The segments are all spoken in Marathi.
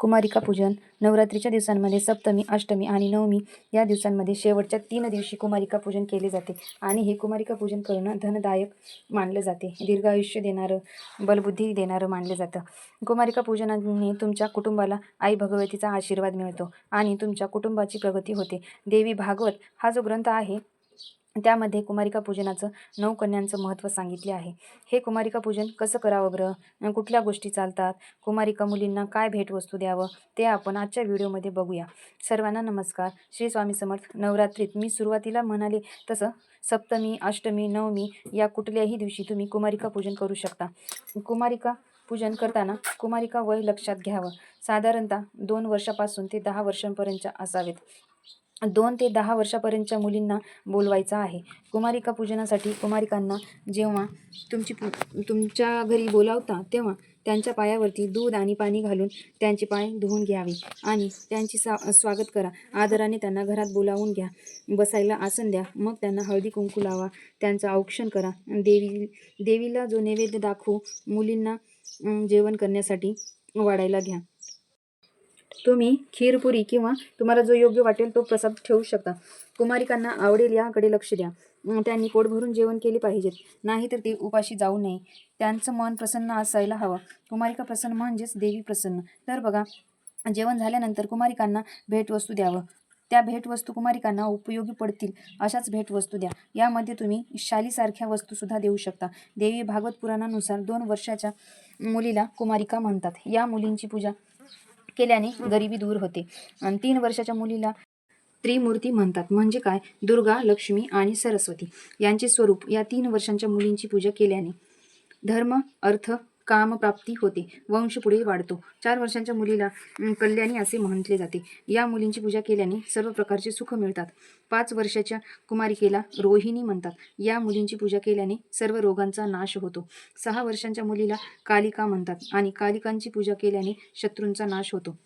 कुमारिका पूजन नवरात्रीच्या दिवसांमध्ये सप्तमी अष्टमी आणि नवमी या दिवसांमध्ये शेवटच्या तीन दिवशी कुमारिका पूजन केले जाते आणि हे कुमारिका पूजन करणं धनदायक मानलं जाते. दीर्घायुष्य देणारं बलबुद्धी देणारं मानलं जातं. कुमारिका पूजनाने तुमच्या कुटुंबाला आई भगवतीचा आशीर्वाद मिळतो आणि तुमच्या कुटुंबाची प्रगती होते. देवी भागवत हा जो ग्रंथ आहे त्यामध्ये कुमारिका पूजनाचं नऊ कन्यांचं महत्त्व सांगितले आहे. हे कुमारिका पूजन कसं करावं ग्रह? कुठल्या गोष्टी चालतात? कुमारिका मुलींना काय भेटवस्तू द्यावं? ते आपण आजच्या व्हिडिओमध्ये बघूया. सर्वांना नमस्कार. श्री स्वामी समर्थ नवरात्रीत मी सुरुवातीला म्हणाले तसं सप्तमी अष्टमी नवमी या कुठल्याही दिवशी तुम्ही कुमारिका पूजन करू शकता. कुमारिका पूजन करताना कुमारिका वय लक्षात घ्यावं. साधारणतः दोन वर्षापासून ते दहा वर्षांपर्यंतच्या असावेत. दोन ते दहा वर्षापर्यंतच्या मुलींना बोलवायचं आहे. कुमारिका पूजनासाठी कुमारिकांना जेव्हा तुमची पू तुमच्या घरी बोलावता तेव्हा त्यांच्या पायावरती दूध आणि पाणी घालून त्यांचे पाय धुवून घ्यावे आणि त्यांची सा स्वागत करा. आदराने त्यांना घरात बोलावून घ्या. बसायला आसन द्या. मग त्यांना हळदी कुंकू लावा. त्यांचं औक्षण करा. देवी देवीला जो नैवेद्य दाखवू मुलींना जेवण करण्यासाठी वाढायला घ्या. तुम्ही खीरपुरी किंवा तुम्हाला जो योग्य वाटेल तो प्रसाद ठेवू शकता. कुमारिकांना आवडेल याकडे लक्ष द्या. त्यांनी पोट भरून जेवण केले पाहिजेत. नाहीतर ते उपाशी जाऊ नये. त्यांचं मन प्रसन्न असायला हवं. कुमारिका प्रसन्न म्हणजेच देवी प्रसन्न. तर बघा जेवण झाल्यानंतर कुमारिकांना भेटवस्तू द्यावं. त्या भेटवस्तू कुमारिकांना उपयोगी पडतील. अशाच भेटवस्तू द्या. यामध्ये तुम्ही शालीसारख्या वस्तूसुद्धा देऊ शकता. देवी भागवत पुराणानुसार दोन वर्षाच्या मुलीला कुमारिका म्हणतात. या मुलींची पूजा केल्याने गरिबी दूर होते. आणि तीन वर्षाच्या मुलीला त्रिमूर्ती म्हणतात. म्हणजे काय? दुर्गा लक्ष्मी आणि सरस्वती यांचे स्वरूप या तीन वर्षांच्या मुलींची पूजा केल्याने धर्म अर्थ कामप्राप्ती होते. वंश पुढे वाढतो. चार वर्षांच्या मुलीला कल्याणी असे म्हटले जाते. या मुलींची पूजा केल्याने सर्व प्रकारचे सुख मिळतात. पाच वर्षाच्या कुमारिकेला रोहिणी म्हणतात. या मुलींची पूजा केल्याने सर्व रोगांचा नाश होतो. सहा वर्षांच्या मुलीला कालिका म्हणतात आणि कालिकांची पूजा केल्याने शत्रूंचा नाश होतो.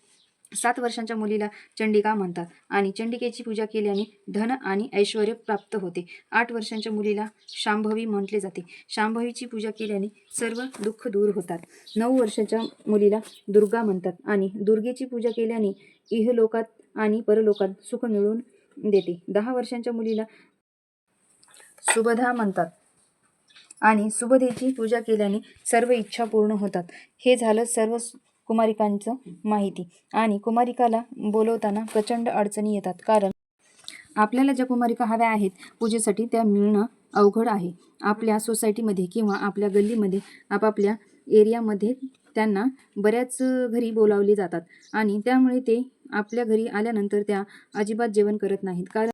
सात वर्षांच्या मुलीला चंडिका म्हणतात. आणि चंडिकेची पूजा केल्याने धन आणि ऐश्वर प्राप्त होते. आठ वर्षांच्या मुलीला शांभवी म्हटले जाते. शांभवीची पूजा केल्याने सर्व दुःख दूर होतात. नऊ वर्षाच्या मुलीला दुर्गा म्हणतात आणि दुर्गेची पूजा केल्याने इहलोकात आणि परलोकात सुख मिळवून देते. दहा वर्षांच्या मुलीला सुबधा म्हणतात. आणि सुबधेची पूजा केल्याने सर्व इच्छा पूर्ण होतात. हे झालं सर्व कुमारिकांचं माहिती. आणि कुमारिकाला बोलवताना प्रचंड अडचणी येतात. कारण आपल्याला ज्या कुमारिका हव्या आहेत पूजेसाठी त्या मिळणं अवघड आहे. आपल्या सोसायटीमध्ये किंवा आपल्या गल्लीमध्ये आपापल्या एरियामध्ये त्यांना बऱ्याच घरी बोलावले जातात. आणि त्यामुळे ते आपल्या घरी आल्यानंतर त्या अजिबात जेवण करत नाहीत. कारण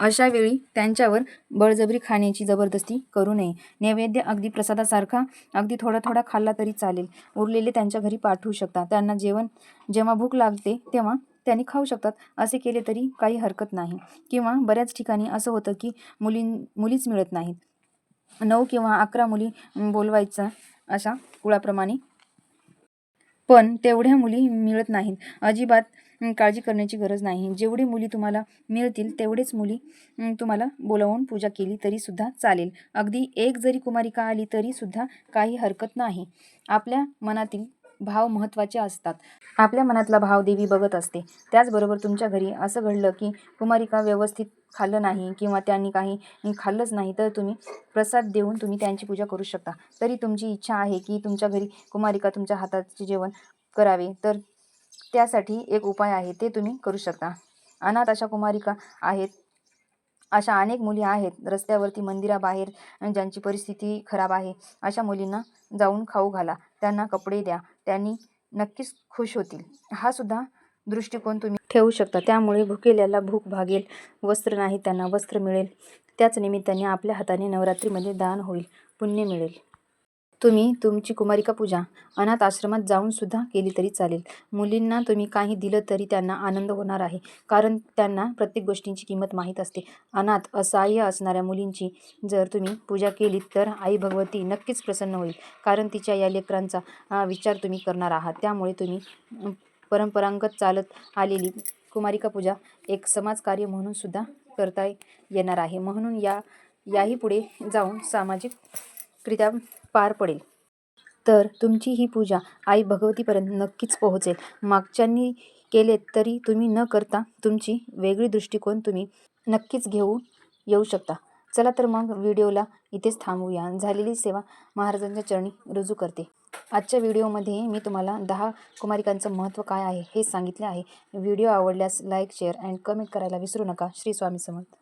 अशावेळी त्यांच्यावर बळजबरी खाण्याची जबरदस्ती करू नये. नैवेद्य अगदी प्रसादासारखा अगदी थोडा थोडा खाल्ला तरी चालेल. उरलेले त्यांच्या घरी पाठवू शकता. त्यांना जेवण जेव्हा भूक लागते तेव्हा त्यांनी खाऊ शकतात. असे केले तरी काही हरकत नाही. किंवा बऱ्याच ठिकाणी असं होतं की मुलीं मुलीच मिळत नाहीत. नऊ किंवा अकरा मुली बोलवायचा अशा कुळाप्रमाणे पण तेवढ्या मुली मिळत नाहीत. अजिबात काळजी करण्याची गरज नाही. जेवढी मुली तुम्हाला मिळतील तेवढेच मुली तुम्हाला बोलावून पूजा केली तरी सुद्धा चालेल. अगदी एक जरी कुमारिका आली तरी सुद्धा काही हरकत नाही. आपल्या मनातील भाव महत्त्वाचे असतात. आपल्या मनातला भाव देवी बघत असते. त्याचबरोबर तुमच्या घरी असं घडलं की कुमारिका व्यवस्थित खाल्लं नाही किंवा त्यांनी काही खाल्लंच नाही तर तुम्ही प्रसाद देऊन तुम्ही त्यांची पूजा करू शकता. तरी तुमची इच्छा आहे की तुमच्या घरी कुमारिका तुमच्या हाताचे जेवण करावे तर त्यासाठी एक उपाय आहे ते तुम्ही करू शकता. अनाथ अशा कुमारिका आहेत अशा अनेक मुली आहेत. रस्त्यावरती मंदिराबाहेर ज्यांची परिस्थिती खराब आहे अशा मुलींना जाऊन खाऊ घाला. त्यांना कपडे द्या. त्यांनी नक्कीच खुश होतील. हा सुद्धा दृष्टिकोन तुम्ही ठेवू शकता. त्यामुळे भुकेल्याला भूक भागेल वस्त्र नाही त्यांना वस्त्र मिळेल. त्याच निमित्ताने आपल्या हाताने नवरात्रीमध्ये दान होईल. पुण्य मिळेल. तुम्ही तुमची कुमारिका पूजा अनाथ आश्रमात जाऊन सुद्धा केली तरी चालेल. मुलींना तुम्ही काही दिलं तरी त्यांना आनंद होणार आहे कारण त्यांना प्रत्येक गोष्टींची किंमत माहीत असते. अनाथ असहाय्य असणाऱ्या मुलींची जर तुम्ही पूजा केली तर आई भगवती नक्कीच प्रसन्न होईल कारण तिच्या या लेकरांचा विचार तुम्ही करणार आहात. त्यामुळे तुम्ही परंपरागत चालत आलेली कुमारिका पूजा एक समाजकार्य म्हणून सुद्धा करता येणार आहे. म्हणून या याही पुढे जाऊन सामाजिक सामाजिकरित्या पार पडेल. तर तुमची ही पूजा आई भगवतीपर्यंत नक्कीच पोहोचेल. मागच्यांनी केले तरी तुम्ही न करता तुमची वेगळी दृष्टिकोन तुम्ही नक्कीच घेऊ येऊ शकता. चला तर मग व्हिडिओला इथेच थांबूया. झालेली सेवा महाराजांच्या चरणी रुजू करते. आजच्या व्हिडिओमध्ये मी तुम्हाला दहा कुमारिकांचं महत्त्व काय आहे हे सांगितले आहे. व्हिडिओ आवडल्यास लाईक शेअर अँड कमेंट करायला विसरू नका. श्री स्वामी समर्थ.